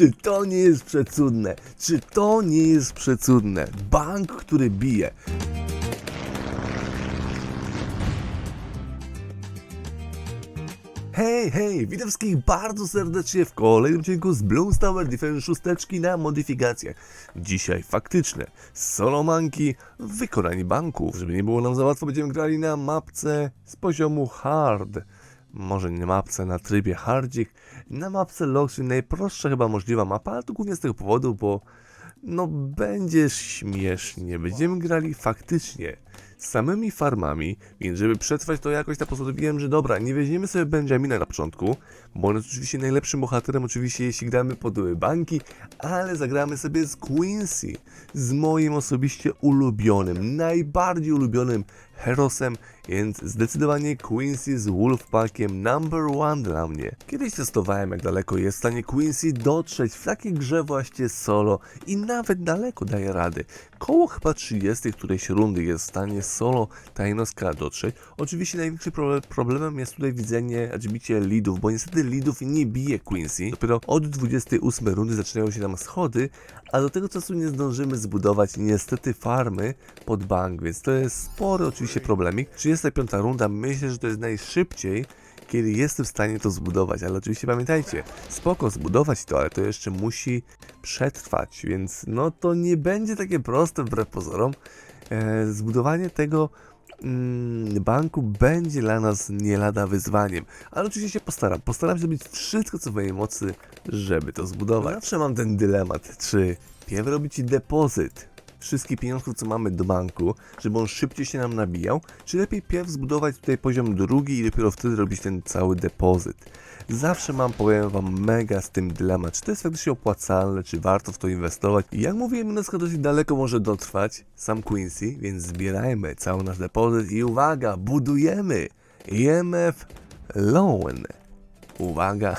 Czy to nie jest przecudne? Czy to nie jest przecudne? Bank, który bije. Hej, hej, witam wszystkich bardzo serdecznie w kolejnym odcinku z Bloons Tower Defense 6 na modyfikacjach. Dzisiaj faktyczne solomanki w wykonaniu banków. Żeby nie było nam za łatwo, będziemy grali na mapce z poziomu hard. Może nie mapce na trybie hardzik, na mapce czyli najprostsza chyba możliwa mapa, ale to głównie z tego powodu, bo no będzie śmiesznie. Będziemy grali faktycznie samymi farmami, więc żeby przetrwać to jakoś, to postanowiłem, że dobra, nie weźmiemy sobie Benjamina na początku, bo on jest oczywiście najlepszym bohaterem, oczywiście jeśli gramy pod banki, ale zagramy sobie z Quincy, z moim osobiście ulubionym, najbardziej ulubionym herosem, więc zdecydowanie Quincy z Wolfpackiem number one dla mnie. Kiedyś testowałem jak daleko jest w stanie Quincy dotrzeć w takiej grze właśnie solo i nawet daleko daje rady. Koło chyba 30 którejś rundy jest w stanie solo ta jednostka dotrzeć. Oczywiście największym proble- problemem jest tutaj widzenie, adbicie leadów, bo niestety leadów nie bije Quincy. Dopiero od 28 rundy zaczynają się nam schody, a do tego czasu nie zdążymy zbudować niestety farmy pod bank, więc to jest spory oczywiście problemik. 35 runda, myślę, że to jest najszybciej, kiedy jestem w stanie to zbudować, ale oczywiście pamiętajcie, spoko zbudować to, ale to jeszcze musi przetrwać, więc no to nie będzie takie proste wbrew pozorom. E, zbudowanie tego mm, banku będzie dla nas nie lada wyzwaniem, ale oczywiście się postaram. Postaram się zrobić wszystko, co w mojej mocy, żeby to zbudować. Zawsze mam ten dylemat, czy pierw robić depozyt wszystkich pieniążków, co mamy do banku, żeby on szybciej się nam nabijał, czy lepiej pierw zbudować tutaj poziom drugi i dopiero wtedy robić ten cały depozyt. Zawsze mam, powiem wam, mega z tym dylemat, czy to jest faktycznie opłacalne, czy warto w to inwestować. I jak mówiłem, minuska dosyć daleko może dotrwać, sam Quincy, więc zbierajmy cały nasz depozyt i uwaga, budujemy IMF Loan. Uwaga.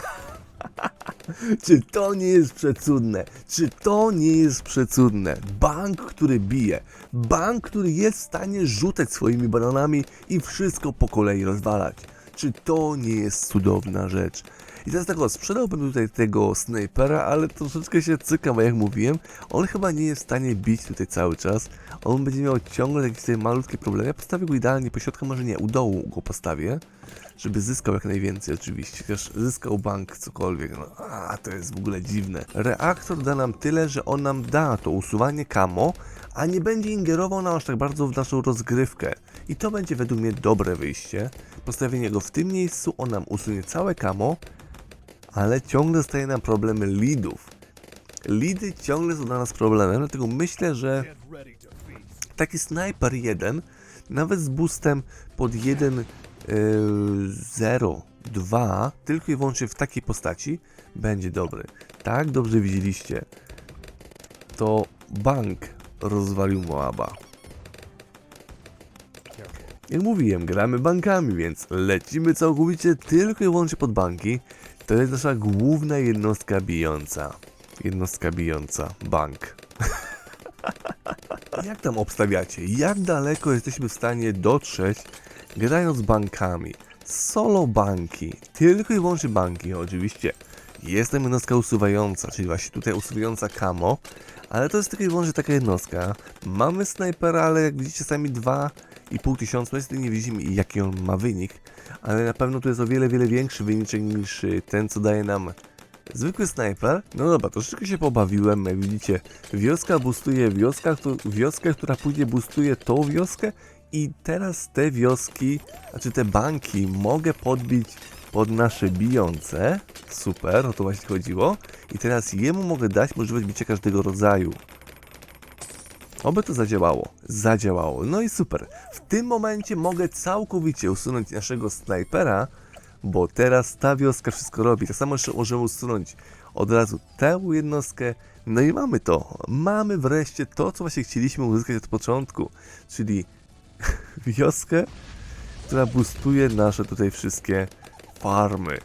Czy to nie jest przecudne? Czy to nie jest przecudne? Bank, który bije. Bank, który jest w stanie rzucać swoimi bananami i wszystko po kolei rozwalać. Czy to nie jest cudowna rzecz? I teraz tak o, sprzedałbym tutaj tego snajpera, ale troszeczkę się cykam, bo jak mówiłem, on chyba nie jest w stanie bić tutaj cały czas. On będzie miał ciągle jakieś tutaj malutkie problemy. Ja postawię go idealnie po środku, może nie, u dołu go postawię żeby zyskał jak najwięcej oczywiście, chociaż zyskał bank cokolwiek, no a to jest w ogóle dziwne. Reaktor da nam tyle, że on nam da to usuwanie kamo, a nie będzie ingerował nam aż tak bardzo w naszą rozgrywkę. I to będzie według mnie dobre wyjście. Postawienie go w tym miejscu, on nam usunie całe kamo, ale ciągle staje nam problemy leadów. Leady ciągle są dla nas problemem, dlatego myślę, że taki Sniper 1, nawet z boostem pod 1 0, 2, tylko i wyłącznie w takiej postaci będzie dobry. Tak dobrze widzieliście, to bank rozwalił Moaba. Jak mówiłem, gramy bankami, więc lecimy całkowicie tylko i wyłącznie pod banki. To jest nasza główna jednostka bijąca. Jednostka bijąca, bank. Jak tam obstawiacie? Jak daleko jesteśmy w stanie dotrzeć grając bankami? Solo banki, tylko i wyłącznie banki, oczywiście. Jest jednostka usuwająca, czyli właśnie tutaj usuwająca kamo, ale to jest tylko i wyłącznie taka jednostka. Mamy snajpera, ale jak widzicie sami 2,5 tysiąca, niestety nie widzimy jaki on ma wynik, ale na pewno tu jest o wiele, wiele większy wyniczek niż y, ten, co daje nam Zwykły snajper? No dobra, troszeczkę się pobawiłem, widzicie. Wioska boostuje wioska, wioskę, która później boostuje tą wioskę i teraz te wioski, znaczy te banki mogę podbić pod nasze bijące. Super, o to właśnie chodziło. I teraz jemu mogę dać możliwość bicia każdego rodzaju. Oby to zadziałało. Zadziałało. No i super. W tym momencie mogę całkowicie usunąć naszego snajpera, bo teraz ta wioska wszystko robi. Tak samo jeszcze możemy usunąć od razu tę jednostkę. No i mamy to. Mamy wreszcie to, co właśnie chcieliśmy uzyskać od początku, czyli wioskę, która boostuje nasze tutaj wszystkie farmy.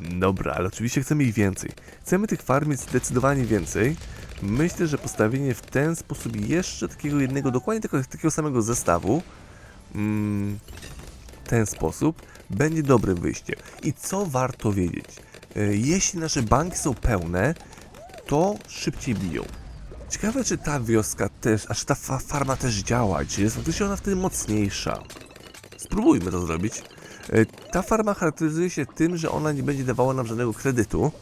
Dobra, ale oczywiście chcemy ich więcej. Chcemy tych farm zdecydowanie więcej. Myślę, że postawienie w ten sposób jeszcze takiego jednego, dokładnie takiego, takiego samego zestawu, mm, ten sposób będzie dobrym wyjściem. I co warto wiedzieć? E, Jeśli nasze banki są pełne, to szybciej biją. Ciekawe, czy ta wioska też, a czy ta fa farma też działa, czy jest faktycznie ona wtedy mocniejsza. Spróbujmy to zrobić. E, Ta farma charakteryzuje się tym, że ona nie będzie dawała nam żadnego kredytu.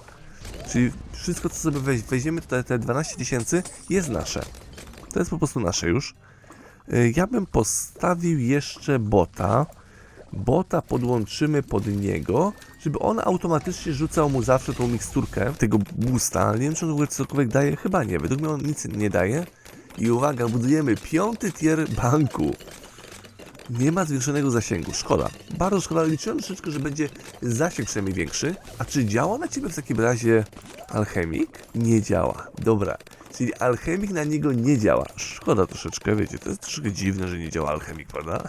Czyli wszystko, co sobie weź, weźmiemy tutaj, te 12 tysięcy, jest nasze. To jest po prostu nasze już. E, Ja bym postawił jeszcze bota. Bota podłączymy pod niego, żeby on automatycznie rzucał mu zawsze tą miksturkę tego boosta. Nie wiem, czy on w ogóle cokolwiek daje. Chyba nie. Według mnie on nic nie daje. I uwaga, budujemy piąty tier banku. Nie ma zwiększonego zasięgu. Szkoda. Bardzo szkoda. Liczyłem troszeczkę, że będzie zasięg przynajmniej większy. A czy działa na ciebie w takim razie alchemik? Nie działa. Dobra. Czyli alchemik na niego nie działa. Szkoda troszeczkę, wiecie, to jest troszeczkę dziwne, że nie działa alchemik, prawda?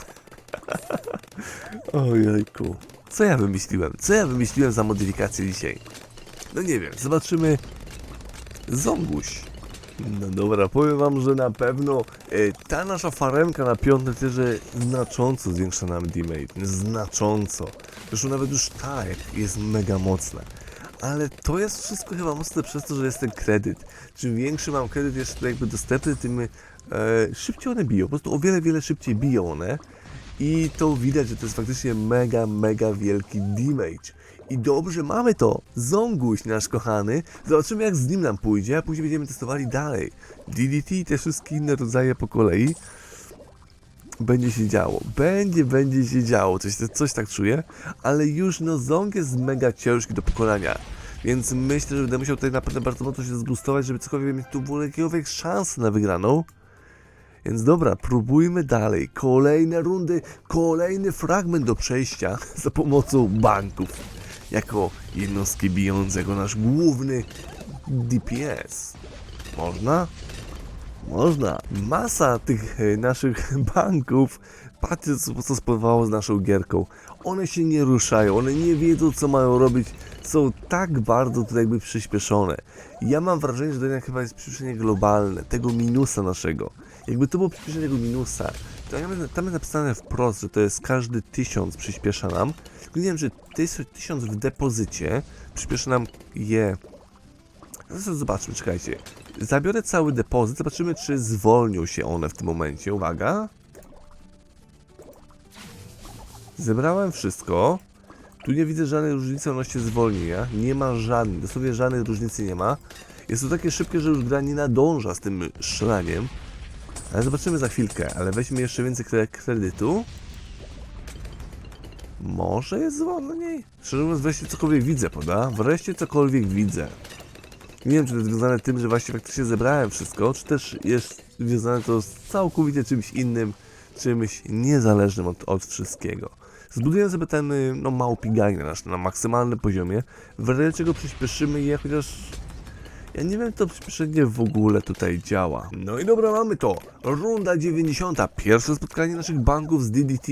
Ojejku. Co ja wymyśliłem? Co ja wymyśliłem za modyfikację dzisiaj? No nie wiem, zobaczymy. Zombuś. No dobra, powiem wam, że na pewno e, ta nasza faremka na piąte tyrze znacząco zwiększa nam damage. Znacząco. Zresztą nawet już ta jest mega mocna. Ale to jest wszystko chyba mocne przez to, że jest ten kredyt. Czym większy mam kredyt jeszcze jakby dostępny, tym e, szybciej one biją. Po prostu o wiele, wiele szybciej biją one. I to widać, że to jest faktycznie mega, mega wielki damage. I dobrze, mamy to! Ząguś nasz kochany. Zobaczymy jak z nim nam pójdzie, a później będziemy testowali dalej. DDT i te wszystkie inne rodzaje po kolei. Będzie się działo. Będzie, będzie się działo. Coś, coś tak czuję. Ale już no ząg jest mega ciężki do pokonania. Więc myślę, że będę musiał tutaj naprawdę bardzo mocno się zboostować, żeby cokolwiek mieć tu w ogóle jakiekolwiek szans na wygraną. Więc dobra, próbujmy dalej. Kolejne rundy, kolejny fragment do przejścia za pomocą banków. Jako jednostki bijące, jako nasz główny DPS. Można? Można. Masa tych e, naszych banków, patrzcie co, co spowodowało z naszą gierką. One się nie ruszają, one nie wiedzą co mają robić, są tak bardzo tutaj jakby przyspieszone. Ja mam wrażenie, że to jednak chyba jest przyspieszenie globalne, tego minusa naszego. Jakby to było przyspieszenie tego minusa, tam jest napisane wprost, że to jest każdy tysiąc przyspiesza nam. Tylko nie wiem, tys- tysiąc w depozycie przyspiesza nam je zobaczmy, czekajcie. Zabiorę cały depozyt, zobaczymy, czy zwolnią się one w tym momencie. Uwaga. Zebrałem wszystko. Tu nie widzę żadnej różnicy odnośnie zwolnienia. Nie ma żadnej, dosłownie żadnej różnicy nie ma. Jest to takie szybkie, że już gra nie nadąża z tym strzelaniem. Ale zobaczymy za chwilkę. Ale weźmy jeszcze więcej kre- kredytu. Może jest zwolniej? Szczerze mówiąc, wreszcie cokolwiek widzę, prawda? Wreszcie cokolwiek widzę. Nie wiem, czy to jest związane z tym, że właśnie faktycznie zebrałem wszystko, czy też jest związane to z całkowicie czymś innym, czymś niezależnym od, od wszystkiego. Zbuduję sobie ten y, no, małpi nasz na maksymalnym poziomie, w razie czego przyspieszymy je, chociaż ja nie wiem, to przyspieszenie w ogóle tutaj działa. No i dobra, mamy to. Runda 90. Pierwsze spotkanie naszych banków z DDT.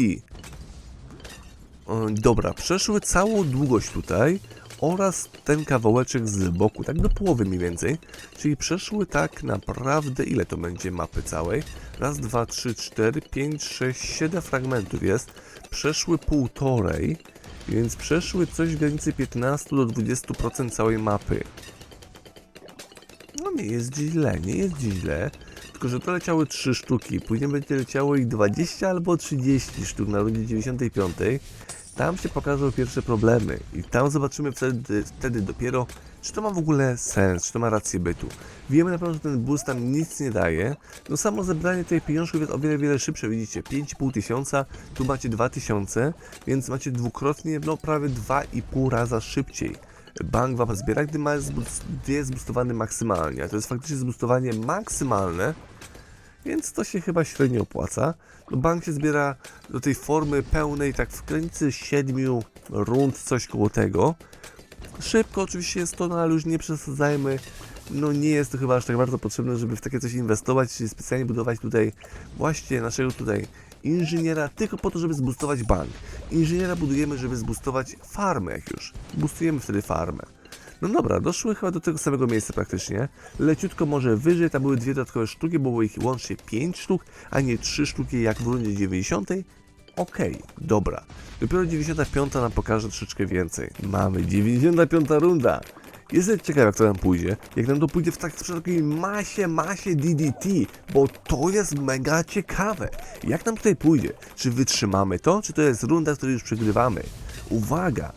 Dobra, przeszły całą długość tutaj oraz ten kawałeczek z boku, tak do połowy mniej więcej. Czyli przeszły tak naprawdę, ile to będzie mapy całej? Raz, dwa, trzy, cztery, pięć, sześć, siedem fragmentów jest. Przeszły półtorej, więc przeszły coś w granicy 15 do 20% całej mapy. Nie jest źle, nie jest źle. Tylko, że to leciały 3 sztuki, później będzie leciało ich 20 albo 30 sztuk na rundzie 95. Tam się pokażą pierwsze problemy i tam zobaczymy wtedy, wtedy dopiero, czy to ma w ogóle sens, czy to ma rację bytu. Wiemy na pewno, że ten boost tam nic nie daje. No samo zebranie tych pieniążków jest o wiele, wiele szybsze, widzicie, 5,5 tysiąca, tu macie 2000, więc macie dwukrotnie, no prawie 2,5 raza szybciej. Bank wam zbiera, gdy, ma zbus- gdy jest zboostowany maksymalnie, to jest faktycznie zboostowanie maksymalne, więc to się chyba średnio opłaca. No bank się zbiera do tej formy pełnej tak w granicy 7 rund, coś koło tego. Szybko oczywiście jest to, no ale już nie przesadzajmy. No nie jest to chyba aż tak bardzo potrzebne, żeby w takie coś inwestować, czyli specjalnie budować tutaj właśnie naszego tutaj inżyniera tylko po to, żeby zboostować bank. Inżyniera budujemy, żeby zboostować farmę jak już. Boostujemy wtedy farmę. No dobra, doszły chyba do tego samego miejsca praktycznie. Leciutko może wyżej, tam były dwie dodatkowe sztuki, bo było ich łącznie 5 sztuk, a nie 3 sztuki jak w rundzie 90. Okej, dobra. Dopiero 95 nam pokaże troszeczkę więcej. Mamy 95 runda. Jestem ciekaw, jak to nam pójdzie. Jak nam to pójdzie w tak takiej masie, masie DDT, bo to jest mega ciekawe. Jak nam tutaj pójdzie? Czy wytrzymamy to, czy to jest runda, w której już przegrywamy? Uwaga!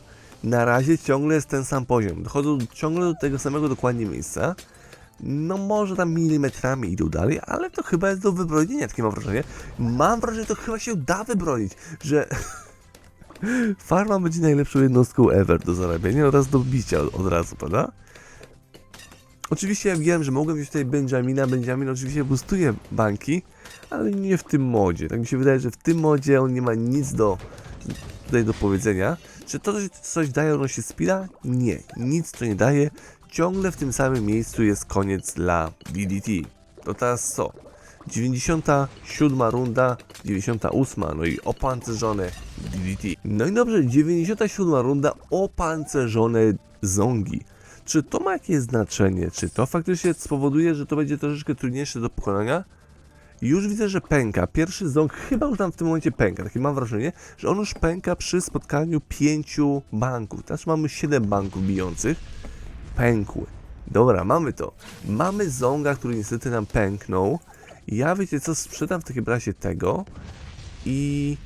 Na razie ciągle jest ten sam poziom. Dochodzą ciągle do tego samego dokładnie miejsca. No może tam milimetrami idą dalej, ale to chyba jest do wybronienia, takie mam wrażenie. Mam wrażenie, że to chyba się da wybronić, że farma będzie najlepszą jednostką ever do zarabiania oraz do bicia od, razu, prawda? Oczywiście ja wiem, że mogłem wziąć tutaj Benjamina. Benjamin oczywiście boostuje banki, ale nie w tym modzie. Tak mi się wydaje, że w tym modzie on nie ma nic do tutaj do powiedzenia. Czy to coś, coś daje odnośnie speeda? Nie, nic to nie daje. Ciągle w tym samym miejscu jest koniec dla DDT. To teraz co? 97 runda, 98, no i opancerzone DDT. No i dobrze, 97 runda, opancerzone zongi. Czy to ma jakieś znaczenie? Czy to faktycznie spowoduje, że to będzie troszeczkę trudniejsze do pokonania? Już widzę, że pęka. Pierwszy ząg chyba już tam w tym momencie pęka. Takie mam wrażenie, że on już pęka przy spotkaniu pięciu banków. Teraz mamy 7 banków bijących. Pękły. Dobra, mamy to. Mamy ząga, który niestety nam pęknął. Ja wiecie co, sprzedam w takim razie tego i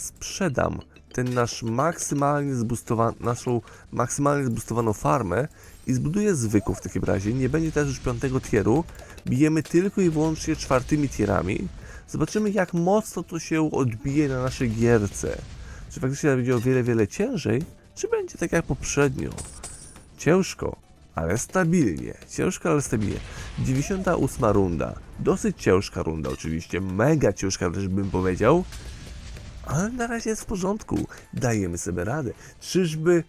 sprzedam ten nasz maksymalnie zboostowany, naszą maksymalnie zboostowaną farmę i zbuduję zwykłą w takim razie. Nie będzie też już piątego tieru. Bijemy tylko i wyłącznie czwartymi tierami. Zobaczymy jak mocno to się odbije na naszej gierce. Czy faktycznie będzie o wiele, wiele ciężej, czy będzie tak jak poprzednio. Ciężko, ale stabilnie. Ciężko, ale stabilnie. 98 runda. Dosyć ciężka runda oczywiście. Mega ciężka też bym powiedział. Ale na razie jest w porządku. Dajemy sobie radę. Czyżby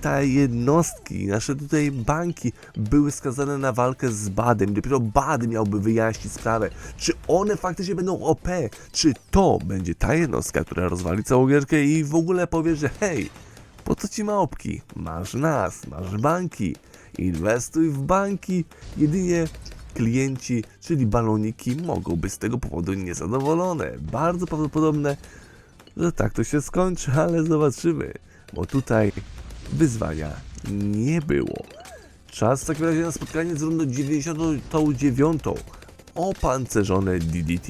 te jednostki, nasze tutaj banki były skazane na walkę z Badem. Dopiero Bad miałby wyjaśnić sprawę, czy one faktycznie będą OP, czy to będzie ta jednostka, która rozwali całą gierkę i w ogóle powie, że hej, po co ci małpki? Masz nas, masz banki. Inwestuj w banki. Jedynie klienci, czyli baloniki, mogą być z tego powodu niezadowolone. Bardzo prawdopodobne, że tak to się skończy, ale zobaczymy. Bo tutaj wyzwania nie było. Czas w takim razie na spotkanie z rundą 99. Opancerzone DDT.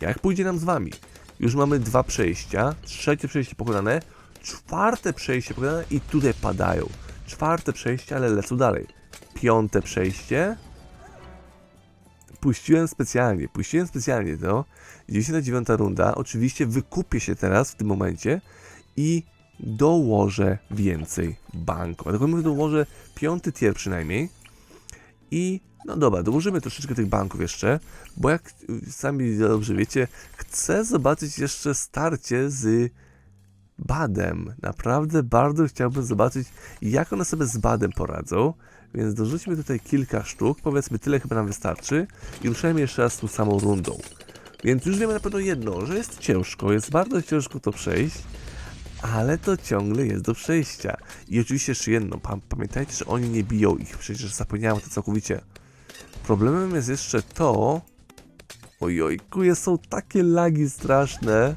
Jak pójdzie nam z wami? Już mamy dwa przejścia, trzecie przejście pokonane, czwarte przejście pokonane i tutaj padają. Czwarte przejście, ale lecą dalej. Piąte przejście. Puściłem specjalnie, puściłem specjalnie to. 99 runda. Oczywiście wykupię się teraz w tym momencie i dołożę więcej banków. Dlatego mówię, dołożę piąty tier przynajmniej. I no dobra, dołożymy troszeczkę tych banków jeszcze, bo jak sami dobrze wiecie, chcę zobaczyć jeszcze starcie z Badem. Naprawdę bardzo chciałbym zobaczyć, jak one sobie z Badem poradzą. Więc dorzućmy tutaj kilka sztuk, powiedzmy tyle chyba nam wystarczy i ruszajmy jeszcze raz tą samą rundą. Więc już wiemy na pewno jedno, że jest ciężko, jest bardzo ciężko to przejść, ale to ciągle jest do przejścia. I oczywiście jeszcze jedno, pa pamiętajcie, że oni nie biją ich, przecież zapomniałem to całkowicie. Problemem jest jeszcze to... Ojojku, są takie lagi straszne.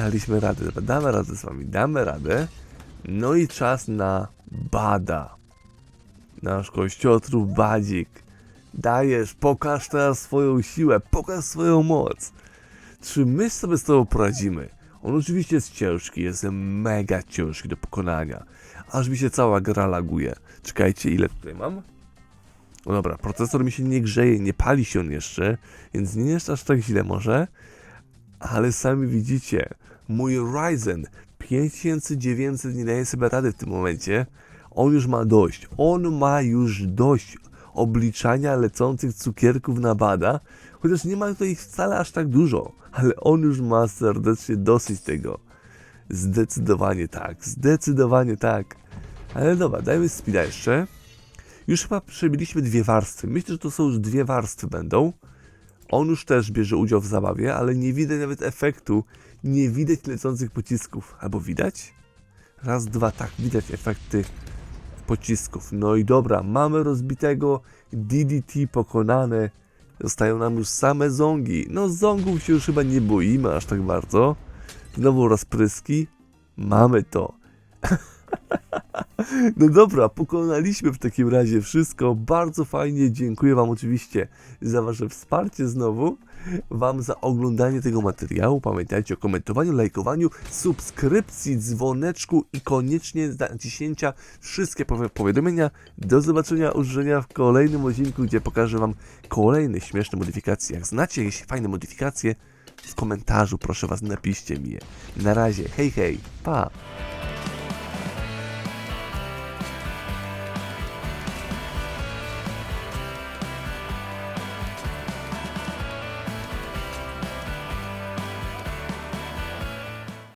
Daliśmy radę, damy radę z wami, damy radę. No i czas na bada. Nasz kościotrów badzik. Dajesz, pokaż teraz swoją siłę, pokaż swoją moc. Czy my sobie z tobą poradzimy? On oczywiście jest ciężki, jest mega ciężki do pokonania. Aż mi się cała gra laguje. Czekajcie, ile tutaj mam? No dobra, procesor mi się nie grzeje, nie pali się on jeszcze, więc nie jest aż tak źle może. Ale sami widzicie, mój Ryzen 5900 nie daje sobie rady w tym momencie. On już ma dość. On ma już dość obliczania lecących cukierków na bada. Chociaż nie ma tutaj ich wcale aż tak dużo. Ale on już ma serdecznie dosyć tego. Zdecydowanie tak. Zdecydowanie tak. Ale dobra, dajmy speeda jeszcze. Już chyba przebiliśmy dwie warstwy. Myślę, że to są już dwie warstwy będą. On już też bierze udział w zabawie, ale nie widać nawet efektu. Nie widać lecących pocisków. Albo widać? Raz, dwa, tak, widać efekty pocisków. No i dobra, mamy rozbitego DDT pokonane. Zostają nam już same zągi. No zongów się już chyba nie boimy aż tak bardzo. Znowu rozpryski. Mamy to. No dobra, pokonaliśmy w takim razie wszystko. Bardzo fajnie. Dziękuję Wam oczywiście za Wasze wsparcie znowu. Wam za oglądanie tego materiału. Pamiętajcie o komentowaniu, lajkowaniu, subskrypcji, dzwoneczku i koniecznie naciśnięcia wszystkie powi- powiadomienia. Do zobaczenia, używania w kolejnym odcinku, gdzie pokażę Wam kolejne śmieszne modyfikacje. Jak znacie jakieś fajne modyfikacje, w komentarzu proszę Was napiszcie mi je. Na razie, hej hej, pa!